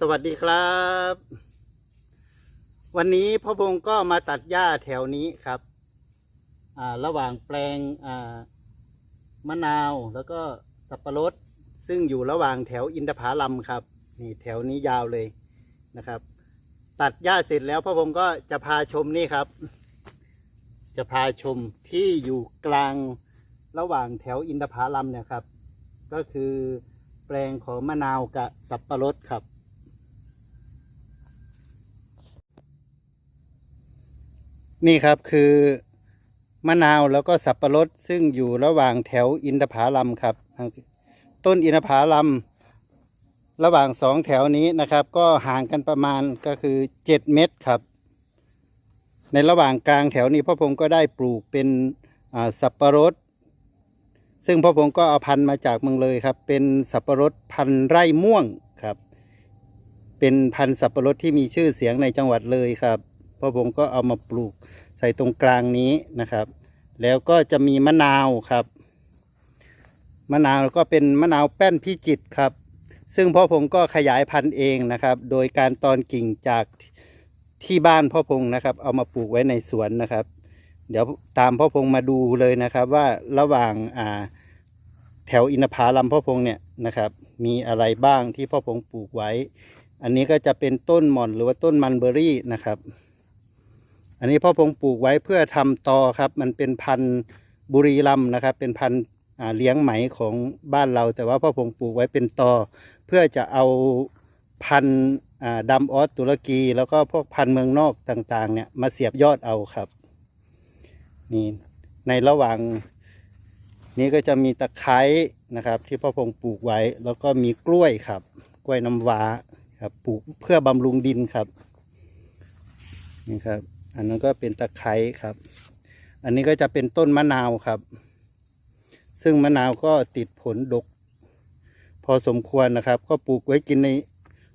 สวัสดีครับ วันนี้พ่อพงก็มาตัดหญ้าแถวนี้ครับ อ่าระหว่างแปลงอ่ามะนาวแล้วก็สับปะรด ซึ่งอยู่ระหว่างแถวอินทผลัมครับ นี่แถวนี้ยาวเลยนะครับ ตัดหญ้าเสร็จแล้วพ่อพงก็จะพาชมนี่ครับ จะพาชมที่อยู่กลางระหว่างแถวอินทผลัมเนี่ยครับ ก็คือแปลงของมะนาวกับสับปะรดครับ นี่ครับคือมะนาวแล้วก็สับปะรดซึ่งอยู่ระหว่างแถวอินทผลัมครับ ต้นอินทผลัมระหว่างสองแถวนี้นะครับ ก็ห่างกันประมาณก็คือเจ็ดเมตรครับ ในระหว่างกลางแถวนี้พ่อพงศ์ก็ได้ปลูกเป็นสับปะรด ซึ่งพ่อพงศ์ก็เอาพันธุ์มาจากเมืองเลยครับ เป็นสับปะรดพันธุ์ไร่ม่วงครับ เป็นพันธุ์สับปะรดที่มีชื่อเสียงในจังหวัดเลยครับ พ่อผมก็เอามาปลูกใส่ตรงกลางนี้นะครับ แล้วก็จะมีมะนาวครับ มะนาวก็เป็นมะนาวแป้นพิจิตครับ ซึ่งพ่อผมก็ขยายพันธุ์เองนะครับ โดยการตอนกิ่งจากที่บ้านพ่อพงนะครับ เอามาปลูกไว้ในสวนนะครับ เดี๋ยวตามพ่อพงมาดูเลยนะครับว่าระหว่างอ่าแถวอินทผลัมพ่อพงเนี่ยนะครับ มีอะไรบ้างที่พ่อพงปลูกไว้ อันนี้ก็จะเป็นต้นหม่อนหรือว่าต้นมันเบอรี่นะครับ อันนี้พ่อพงปลูกไว้เพื่อทำตอครับ มันเป็นพันธุ์บุรีรัมนะครับ เป็นพันธุ์เลี้ยงไหมของบ้านเรา แต่ว่าพ่อพงปลูกไว้เป็นตอ เพื่อจะเอาพันธุ์อ่าดำออสตุรกี แล้วก็พวกพันธุ์เมืองนอกต่างๆเนี่ยมาเสียบยอดเอาครับนี่ในระหว่างนี้ก็จะมีตะไคร้นะครับ ที่พ่อพงปลูกไว้ แล้วก็มีกล้วยครับ กล้วยน้ำว้าครับปลูกเพื่อบำรุงดินครับนี่ครับ อันนั้นก็เป็นตะไคร้ครับ อันนี้ก็จะเป็นต้นมะนาวครับ ซึ่งมะนาวก็ติดผลดก พอสมควรนะครับ ก็ปลูกไว้กินใน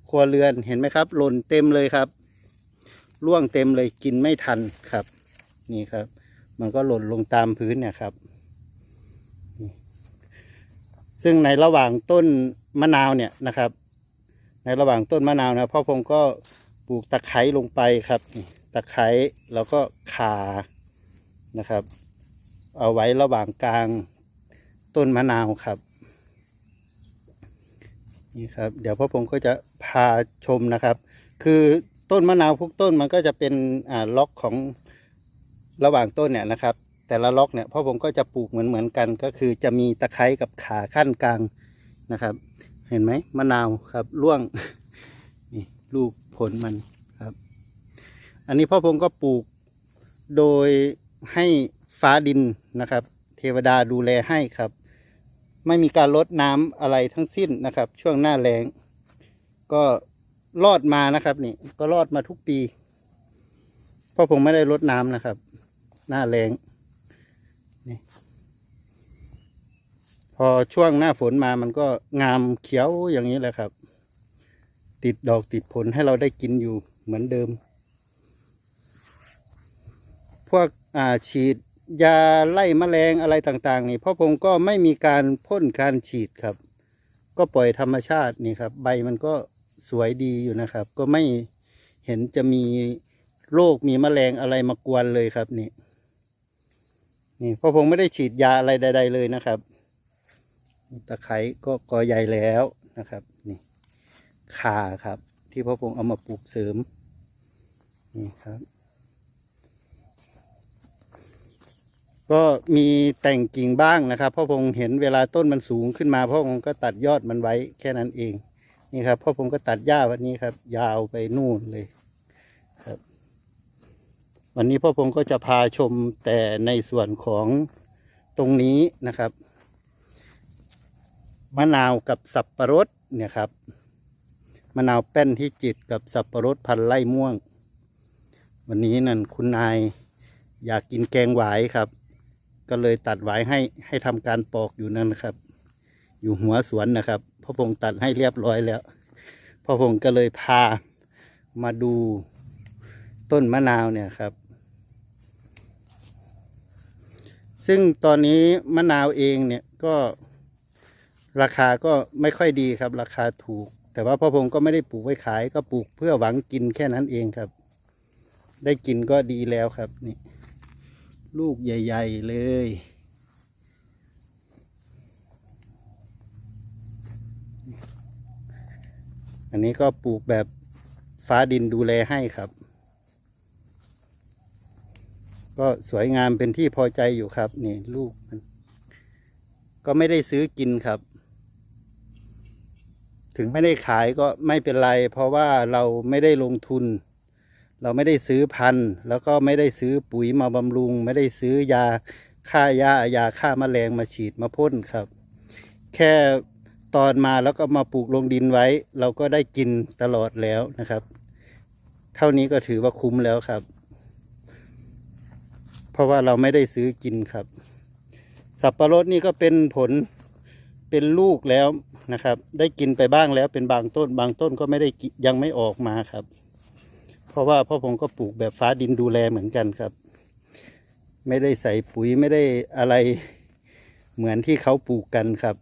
ครัวเรือนเห็นไหมครับหล่นเต็มเลยครับร่วงเต็มเลยกินไม่ทันครับ นี่ครับ มันก็หล่นลงตามพื้นเนี่ยครับ ซึ่งในระหว่างต้นมะนาวเนี่ยนะครับ ในระหว่างต้นมะนาวนะพ่อพงก็ปลูกตะไคร้ลงไปครับนี่ ตะไคร้แล้วก็ขานะครับ เอาไว้ระหว่างกลางต้นมะนาวครับ นี่ครับ เดี๋ยวพ่อพงก็จะพาชมนะครับ คือต้นมะนาวทุกต้นมันก็จะเป็นอ่าล็อกของระหว่างต้นเนี่ยนะครับ แต่ละล็อกเนี่ยพ่อผมก็จะปลูกเหมือนเหมือนกัน ก็คือจะมีตะไคร้กับขาขั้นกลางนะครับ เห็นไหมมะนาวครับร่วงนี่ลูกผลมัน อันนี้พ่อพงก็ปลูกโดยให้ฟ้าดินนะครับ เทวดาดูแลให้ครับ ไม่มีการลดน้ำอะไรทั้งสิ้นนะครับ ช่วงหน้าแล้ง ก็รอดมานะครับนี่ก็รอดมาทุกปีพราะผมไม่ได้ลดน้ำนะครับ หน้าแล้งนี่พอช่วงหน้าฝนมามันก็งามเขียวอย่างนี้แหละครับ ติดดอกติดผลให้เราได้กินอยู่เหมือนเดิม พวกฉีดยาไล่แมลงอะไรต่างๆ นี่พ่อผมก็ไม่มีการพ่นการฉีดครับ ก็ปล่อยธรรมชาตินี่ครับ ใบมันก็สวยดีอยู่นะครับ ก็ไม่เห็นจะมีโรคมีแมลงอะไรมากวนเลยครับนี่นี่พ่อผมไม่ได้ฉีดยาอะไรใด ๆ เลยนะครับตะไคร้ก็กอใหญ่แล้วนะครับนี่ข่าครับ ที่พ่อพงเอามาปลูกเสริมนี่ครับ ก็มีแต่งกิ่งบ้างนะครับพ่อพงเห็นเวลาต้นมันสูงขึ้นมาพ่อพงก็ตัดยอดมันไว้แค่นั้นเองนี่ครับพ่อพงก็ตัดหญ้าวันนี้ครับ ยาวไปนู่นเลยครับ วันนี้พ่อพงก็จะพาชมแต่ในส่วนของตรงนี้นะครับมะนาวกับสับปะรดเนี่ยครับมะนาวแป้นที่จิตกับสับปะรดพันไล่ม่วง วันนี้นั่นคุณนายอยากกินแกงหวายครับ ก็เลยตัดหวายให้ให้ทำการปอกอยู่นั่นนะครับ อยู่หัวสวนนะครับพ่อพงตัดให้เรียบร้อยแล้วพ่อพงก็เลยพามาดูต้นมะนาวเนี่ยครับ ซึ่งตอนนี้มะนาวเองเนี่ยก็ราคาก็ไม่ค่อยดีครับ ราคาถูก แต่ว่าพ่อพงก็ไม่ได้ปลูกไว้ขาย ก็ปลูกเพื่อหวังกินแค่นั้นเองครับ ได้กินก็ดีแล้วครับนี่ ลูกใหญ่ ๆ เลย อันนี้ก็ปลูกแบบฟ้าดินดูแลให้ครับ ก็สวยงามเป็นที่พอใจอยู่ครับ นี่ลูกมันก็ไม่ได้ซื้อกินครับ ถึงไม่ได้ขายก็ไม่เป็นไร เพราะว่าเราไม่ได้ลงทุน เราไม่ได้ซื้อพันธุ์ แล้วก็ไม่ได้ซื้อปุ๋ยมาบำรุง ไม่ได้ซื้อยาฆ่าหญ้ายาฆ่าแมลงมาฉีดมาพ่นครับ แค่ตอนมาแล้วก็มาปลูกลงดินไว้ เราก็ได้กินตลอดแล้วนะครับ เท่านี้ก็ถือว่าคุ้มแล้วครับ เพราะว่าเราไม่ได้ซื้อกินครับ สับปะรดนี่ก็เป็นผลเป็นลูกแล้วนะครับ ได้กินไปบ้างแล้วเป็นบางต้น บางต้นก็ไม่ได้ยังไม่ออกมาครับ เพราะว่าพ่อผมก็ปลูกแบบฟ้าดินดูแลเหมือนกันครับ ไม่ได้ใส่ปุ๋ยไม่ได้อะไรเหมือนที่เขาปลูกกันครับ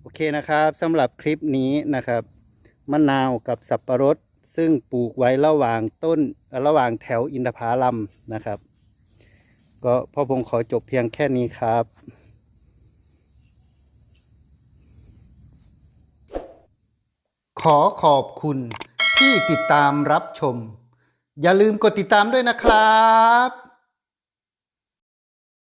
โอเคนะครับสำหรับคลิปนี้นะครับมะนาวกับสับประรด ซึ่งปลูกไว้ระหว่างต้นระหว่างแถวอินทผลัมนะครับ ก็พ่อผมขอจบเพียงแค่นี้ครับขอขอบคุณที่ติดตามรับชม อย่าลืมกดติดตามด้วยนะครับ